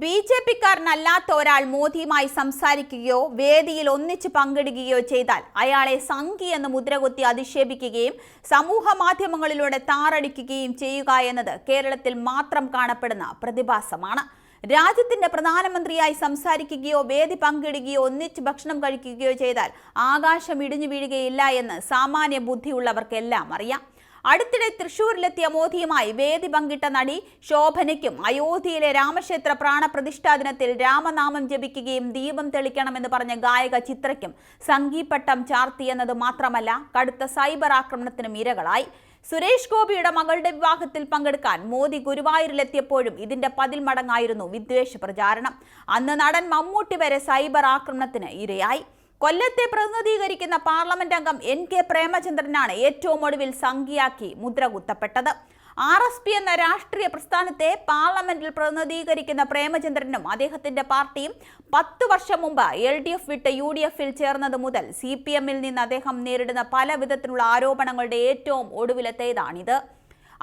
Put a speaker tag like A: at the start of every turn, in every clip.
A: B J പിക്കാരനല്ലാത്ത ഒരാൾ മോദിയുമായി സംസാരിക്കുകയോ വേദിയിൽ ഒന്നിച്ച് പങ്കിടുകയോ ചെയ്താൽ അയാളെ സംഘി എന്ന് മുദ്രകുത്തി അധിക്ഷേപിക്കുകയും സമൂഹ മാധ്യമങ്ങളിലൂടെ താറടിക്കുകയും ചെയ്യുക എന്നത് കേരളത്തിൽ മാത്രം കാണപ്പെടുന്ന പ്രതിഭാസമാണ്. രാജ്യത്തിന്റെ പ്രധാനമന്ത്രിയായി സംസാരിക്കുകയോ വേദി പങ്കിടുകയോ ഒന്നിച്ച് ഭക്ഷണം കഴിക്കുകയോ ചെയ്താൽ ആകാശം ഇടിഞ്ഞു വീഴുകയില്ല എന്ന് സാമാന്യ ബുദ്ധിയുള്ളവർക്കെല്ലാം അറിയാം. അടുത്തിടെ തൃശൂരിലെത്തിയ മോദിയുമായി വേദി പങ്കിട്ട നടി ശോഭനയ്ക്കും അയോധ്യയിലെ രാമക്ഷേത്ര പ്രാണപ്രതിഷ്ഠാ ദിനത്തിൽ രാമനാമം ജപിക്കുകയും ദീപം തെളിക്കണമെന്ന് പറഞ്ഞ ഗായക ചിത്രയ്ക്കും സംഗീപട്ടം ചാർത്തിയെന്നത് മാത്രമല്ല കടുത്ത സൈബർ ആക്രമണത്തിനും ഇരകളായി. സുരേഷ് ഗോപിയുടെ മകളുടെ വിവാഹത്തിൽ പങ്കെടുക്കാൻ മോദി ഗുരുവായൂരിലെത്തിയപ്പോഴും ഇതിന്റെ പതിൽ മടങ്ങായിരുന്നു വിദ്വേഷ പ്രചാരണം. അന്ന് നടൻ മമ്മൂട്ടി വരെ സൈബർ ആക്രമണത്തിന് ഇരയായി. കൊല്ലത്തെ പ്രതിനിധീകരിക്കുന്ന പാർലമെന്റ് അംഗം എൻ കെ പ്രേമചന്ദ്രനാണ് ഏറ്റവും ഒടുവിൽ സംഖ്യയാക്കി മുദ്ര കുത്തപ്പെട്ടത്. ആർ എസ് പി എന്ന രാഷ്ട്രീയ പ്രസ്ഥാനത്തെ പാർലമെന്റിൽ പ്രതിനിധീകരിക്കുന്ന പ്രേമചന്ദ്രനും അദ്ദേഹത്തിന്റെ പാർട്ടിയും പത്ത് വർഷം മുമ്പ് എൽ ഡി എഫ് വിട്ട് യു ഡി എഫിൽ ചേർന്നത് മുതൽ സി പി എമ്മിൽ നിന്ന് അദ്ദേഹം നേരിടുന്ന പല വിധത്തിലുള്ള ആരോപണങ്ങളുടെ ഏറ്റവും ഒടുവിലത്തേതാണിത്.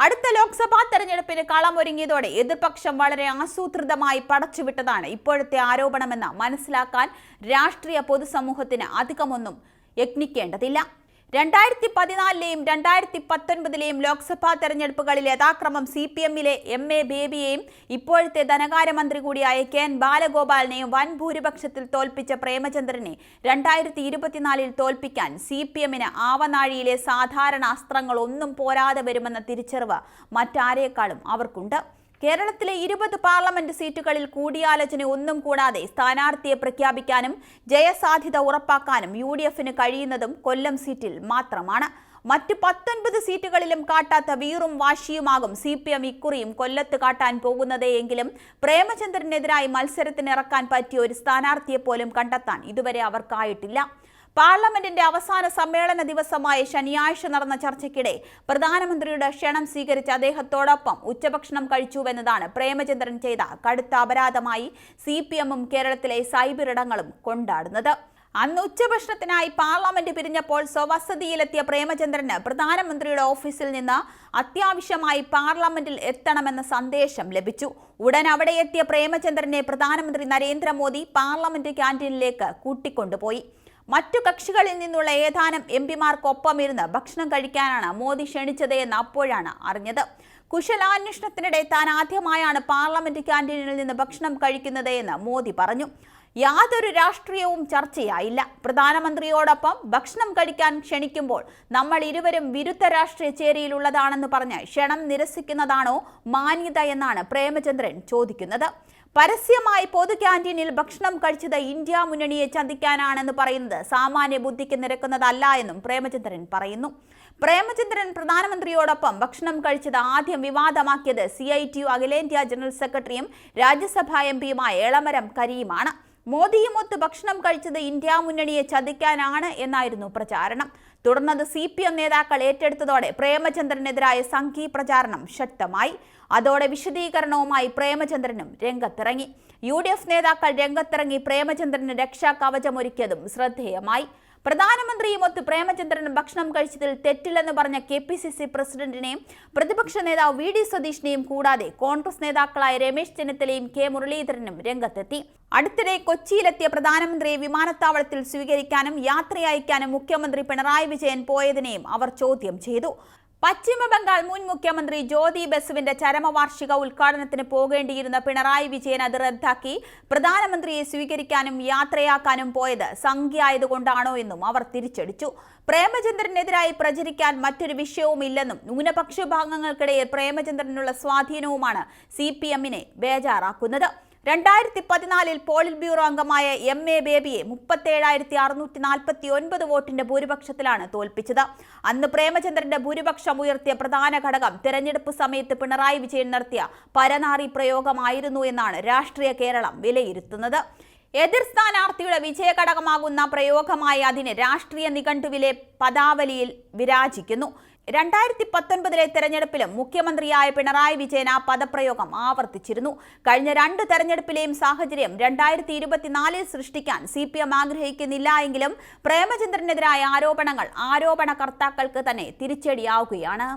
A: അടുത്ത ലോക്സഭാ തെരഞ്ഞെടുപ്പിന് കളമൊരുങ്ങിയതോടെ എതിർപക്ഷം വളരെ ആസൂത്രിതമായി പടച്ചുവിട്ടതാണ് ഇപ്പോഴത്തെ ആരോപണമെന്ന് മനസ്സിലാക്കാൻ രാഷ്ട്രീയ പൊതുസമൂഹത്തിന് അധികമൊന്നും യത്നിക്കേണ്ടതില്ല. രണ്ടായിരത്തി പതിനാലിലെയും രണ്ടായിരത്തി പത്തൊൻപതിലെയും ലോക്സഭാ തെരഞ്ഞെടുപ്പുകളിൽ യഥാക്രമം സി പി എമ്മിലെ എം എ ബേബിയെയും ഇപ്പോഴത്തെ ധനകാര്യമന്ത്രി കൂടിയായ കെ എൻ ബാലഗോപാലിനെയും വൻ ഭൂരിപക്ഷത്തിൽ തോൽപ്പിച്ച പ്രേമചന്ദ്രനെ രണ്ടായിരത്തി ഇരുപത്തിനാലിൽ തോൽപ്പിക്കാൻ സി പി എമ്മിന് ആവനാഴിയിലെ സാധാരണ അസ്ത്രങ്ങൾ ഒന്നും പോരാതെ വരുമെന്ന തിരിച്ചറിവ് മറ്റാരേക്കാളും അവർക്കുണ്ട്. കേരളത്തിലെ ഇരുപത് പാർലമെന്റ് സീറ്റുകളിൽ കൂടിയാലോചന ഒന്നും കൂടാതെ സ്ഥാനാർത്ഥിയെ പ്രഖ്യാപിക്കാനും ജയസാധ്യത ഉറപ്പാക്കാനും യു ഡി എഫിന് കഴിയുന്നതും കൊല്ലം സീറ്റിൽ മാത്രമാണ്. മറ്റ് പത്തൊൻപത് സീറ്റുകളിലും കാട്ടാത്ത വീറും വാശിയുമാകും സി പി എം ഇക്കുറിയും കൊല്ലത്ത് കാട്ടാൻ പോകുന്നതെങ്കിലും പ്രേമചന്ദ്രനെതിരായി മത്സരത്തിനിറക്കാൻ പറ്റിയ ഒരു സ്ഥാനാർത്ഥിയെ പോലും കണ്ടെത്താൻ ഇതുവരെ അവർക്കായിട്ടില്ല. പാർലമെന്റിന്റെ അവസാന സമ്മേളന ദിവസമായ ശനിയാഴ്ച നടന്ന ചർച്ചയ്ക്കിടെ പ്രധാനമന്ത്രിയുടെ ക്ഷണം സ്വീകരിച്ച അദ്ദേഹത്തോടൊപ്പം ഉച്ചഭക്ഷണം കഴിച്ചുവെന്നതാണ് പ്രേമചന്ദ്രൻ ചെയ്ത കടുത്ത അപരാധമായി സി പി എമ്മും കേരളത്തിലെ സൈബർ ഇടങ്ങളും കൊണ്ടാടുന്നത്. അന്ന് ഉച്ചഭക്ഷണത്തിനായി പാർലമെന്റ് പിരിഞ്ഞപ്പോൾ സ്വവസതിയിലെത്തിയ പ്രേമചന്ദ്രന് പ്രധാനമന്ത്രിയുടെ ഓഫീസിൽ നിന്ന് അത്യാവശ്യമായി പാർലമെന്റിൽ എത്തണമെന്ന സന്ദേശം ലഭിച്ചു. ഉടൻ അവിടെ എത്തിയ പ്രേമചന്ദ്രനെ പ്രധാനമന്ത്രി നരേന്ദ്രമോദി പാർലമെന്റ് ക്യാന്റീനിലേക്ക് കൂട്ടിക്കൊണ്ടുപോയി. മറ്റു കക്ഷികളിൽ നിന്നുള്ള ഏതാനും എം പിമാർക്കൊപ്പം ഇരുന്ന് ഭക്ഷണം കഴിക്കാനാണ് മോദി ക്ഷണിച്ചത് എന്ന് അപ്പോഴാണ് അറിഞ്ഞത്. കുശലാന്വേഷണത്തിനിടെ താൻ ആദ്യമായാണ് പാർലമെന്റ് ക്യാന്റീനിൽ നിന്ന് ഭക്ഷണം കഴിക്കുന്നത് എന്ന് മോദി പറഞ്ഞു. യാതൊരു രാഷ്ട്രീയവും ചർച്ചയായില്ല. പ്രധാനമന്ത്രിയോടൊപ്പം ഭക്ഷണം കഴിക്കാൻ ക്ഷണിക്കുമ്പോൾ നമ്മൾ ഇരുവരും വിരുദ്ധ രാഷ്ട്രീയ ചേരിയിലുള്ളതാണെന്ന് പറഞ്ഞ് ക്ഷണം നിരസിക്കുന്നതാണോ മാന്യത എന്നാണ് പ്രേമചന്ദ്രൻ ചോദിക്കുന്നത്. പരസ്യമായി പൊതു ക്യാന്റീനിൽ ഭക്ഷണം കഴിച്ചത് ഇന്ത്യ മുന്നണിയെ ചതിക്കാനാണെന്ന് പറയുന്നത് സാമാന്യ ബുദ്ധിക്ക് നിരക്കുന്നതല്ല എന്നും പ്രേമചന്ദ്രൻ പറയുന്നു. പ്രേമചന്ദ്രൻ പ്രധാനമന്ത്രിയോടൊപ്പം ഭക്ഷണം കഴിച്ചത് ആദ്യം വിവാദമാക്കിയത് സി ഐ ടി യു അഖിലേന്ത്യാ ജനറൽ സെക്രട്ടറിയും രാജ്യസഭാ എം പിയുമായ എളമരം കരീമാണ്. മോദിയുമൊത്ത് ഭക്ഷണം കഴിച്ചത് ഇന്ത്യ മുന്നണിയെ ചതിക്കാനാണ് എന്നായിരുന്നു പ്രചാരണം. തുടർന്നത് സി പി എം നേതാക്കൾ ഏറ്റെടുത്തതോടെ പ്രേമചന്ദ്രനെതിരായ സംഘീ പ്രചാരണം ശക്തമായി. അതോടെ വിശദീകരണവുമായി പ്രേമചന്ദ്രനും രംഗത്തിറങ്ങി. യു നേതാക്കൾ രംഗത്തിറങ്ങി പ്രേമചന്ദ്രന് രക്ഷാകവചമൊരുക്കിയതും ശ്രദ്ധേയമായി. പ്രധാനമന്ത്രിയുമൊത്ത് പ്രേമചന്ദ്രൻ ഭക്ഷണം കഴിച്ചതിൽ തെറ്റില്ലെന്ന് പറഞ്ഞ കെ പി സി സി പ്രസിഡന്റിനെയും പ്രതിപക്ഷ നേതാവ് വി ഡി സതീഷിനെയും കൂടാതെ കോൺഗ്രസ് നേതാക്കളായ രമേശ് ചെന്നിത്തലയും കെ മുരളീധരനും രംഗത്തെത്തി. അടുത്തിടെ കൊച്ചിയിലെത്തിയ പ്രധാനമന്ത്രിയെ വിമാനത്താവളത്തിൽ സ്വീകരിക്കാനും യാത്രയയക്കാനും മുഖ്യമന്ത്രി പിണറായി വിജയൻ പോയതിനെയും അവർ ചോദ്യം ചെയ്തു. പശ്ചിമ ബംഗാൾ മുൻ മുഖ്യമന്ത്രി ജ്യോതി ബസുവിന്റെ ചരമവാർഷിക ഉദ്ഘാടനത്തിന് പോകേണ്ടിയിരുന്ന പിണറായി വിജയൻ അത് റദ്ദാക്കി പ്രധാനമന്ത്രിയെ സ്വീകരിക്കാനും യാത്രയാക്കാനും പോയത് സംഖ്യയായതുകൊണ്ടാണോ എന്നും അവർ തിരിച്ചടിച്ചു. പ്രേമചന്ദ്രനെതിരായി പ്രചരിക്കാൻ മറ്റൊരു വിഷയവുമില്ലെന്നും ന്യൂനപക്ഷ വിഭാഗങ്ങൾക്കിടയിൽ പ്രേമചന്ദ്രനുള്ള സ്വാധീനവുമാണ് സി പി എമ്മിനെ ബേജാറാക്കുന്നത്. രണ്ടായിരത്തി പതിനാലിൽ പോളിറ്റ് ബ്യൂറോ അംഗമായ എം എ ബേബിയെ മുപ്പത്തേഴായിരത്തി അറുന്നൂറ്റി നാൽപ്പത്തി ഒൻപത് വോട്ടിന്റെ ഭൂരിപക്ഷത്തിലാണ് തോൽപ്പിച്ചത്. അന്ന് പ്രേമചന്ദ്രന്റെ ഭൂരിപക്ഷം ഉയർത്തിയ പ്രധാന ഘടകം തെരഞ്ഞെടുപ്പ് സമയത്ത് പിണറായി വിജയൻ നടത്തിയ പരനാറി പ്രയോഗമായിരുന്നു എന്നാണ് രാഷ്ട്രീയ കേരളം വിലയിരുത്തുന്നത്. എതിർ സ്ഥാനാർത്ഥിയുടെ വിജയഘടകമാകുന്ന പ്രയോഗമായി അതിന് രാഷ്ട്രീയ നിഘണ്ടുവിലെ പദാവലിയിൽ വിരാജിക്കുന്നു. രണ്ടായിരത്തി പത്തൊൻപതിലെ തെരഞ്ഞെടുപ്പിലും മുഖ്യമന്ത്രിയായ പിണറായി വിജയൻ ആ പദപ്രയോഗം ആവർത്തിച്ചിരുന്നു. കഴിഞ്ഞ രണ്ട് തെരഞ്ഞെടുപ്പിലെയും സാഹചര്യം രണ്ടായിരത്തി ഇരുപത്തിനാലിൽ സൃഷ്ടിക്കാൻ സി പി എം ആഗ്രഹിക്കുന്നില്ല എങ്കിലും പ്രേമചന്ദ്രനെതിരായ ആരോപണങ്ങൾ ആരോപണകർത്താക്കൾക്ക് തന്നെ തിരിച്ചടിയാവുകയാണ്.